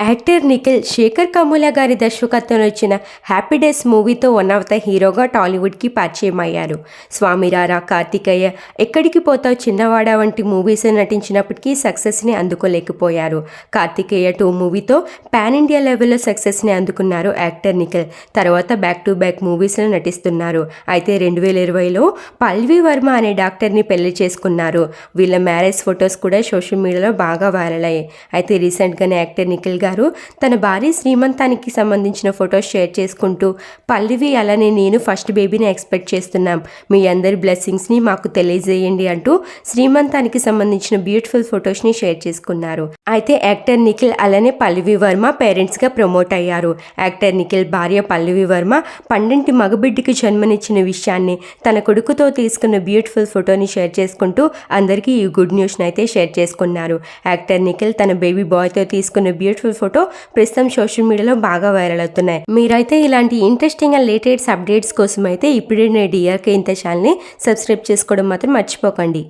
Actor Nikhil Shekhar Kammula గారి దర్శకత్వంలో వచ్చిన హ్యాపీ డేస్ మూవీతో వన్ ఆఫ్ ద హీరోగా టాలీవుడ్కి పరిచయం అయ్యారు. స్వామిరారా కార్తికేయ ఎక్కడికి పోతావు? చిన్నవాడ వంటి మూవీస్ నటించినప్పటికీ సక్సెస్ని అందుకోలేకపోయారు. కార్తికేయ టూ మూవీతో పాన్ ఇండియా లెవెల్లో సక్సెస్ని అందుకున్నారు యాక్టర్ నిఖిల్. తర్వాత బ్యాక్ టు బ్యాక్ మూవీస్లో నటిస్తున్నారు. అయితే రెండు వేల ఇరవైలో పల్వి వర్మ అనే డాక్టర్ని పెళ్ళి చేసుకున్నారు. వీళ్ళ మ్యారేజ్ ఫొటోస్ కూడా సోషల్ మీడియాలో బాగా వైరల్ అయ్యాయి. అయితే రీసెంట్గానే యాక్టర్ నిఖిల్ గారు తన భార్య శ్రీమంతానికి సంబంధించిన ఫొటోస్ షేర్ చేసుకుంటూ పల్లివి అలానే నేను ఫస్ట్ బేబీని ఎక్స్పెక్ట్ చేస్తున్నాం. మీ అందరి బ్లెస్సింగ్స్ని మాకు తెలియజేయండి అంటూ శ్రీమంతానికి సంబంధించిన బ్యూటిఫుల్ ఫొటోస్ని షేర్ చేసుకున్నారు. అయితే యాక్టర్ నిఖిల్ అలానే పల్లివి వర్మ పేరెంట్స్గా ప్రమోట్ అయ్యారు. యాక్టర్ నిఖిల్ భార్య పల్లివి వర్మ పండంటి మగబిడ్డకి జన్మనిచ్చిన విషయాన్ని తన కొడుకుతో తీసుకున్న బ్యూటిఫుల్ ఫోటోని షేర్ చేసుకుంటూ అందరికీ ఈ గుడ్ న్యూస్ని అయితే షేర్ చేసుకున్నారు. యాక్టర్ నిఖిల్ తన బేబీ బాయ్తో తీసుకున్న బ్యూటిఫుల్ ఫోటో ప్రస్తుతం సోషల్ మీడియాలో బాగా వైరల్ అవుతున్నాయి. మీరైతే ఇలాంటి ఇంట్రెస్టింగ్ అండ్ లేటెస్ట్ అప్డేట్స్ కోసం అయితే ఇప్పుడే నేను డిఆర్కే ఇంత ఛానల్ని సబ్స్క్రైబ్ చేసుకోవడం మాత్రం మర్చిపోకండి.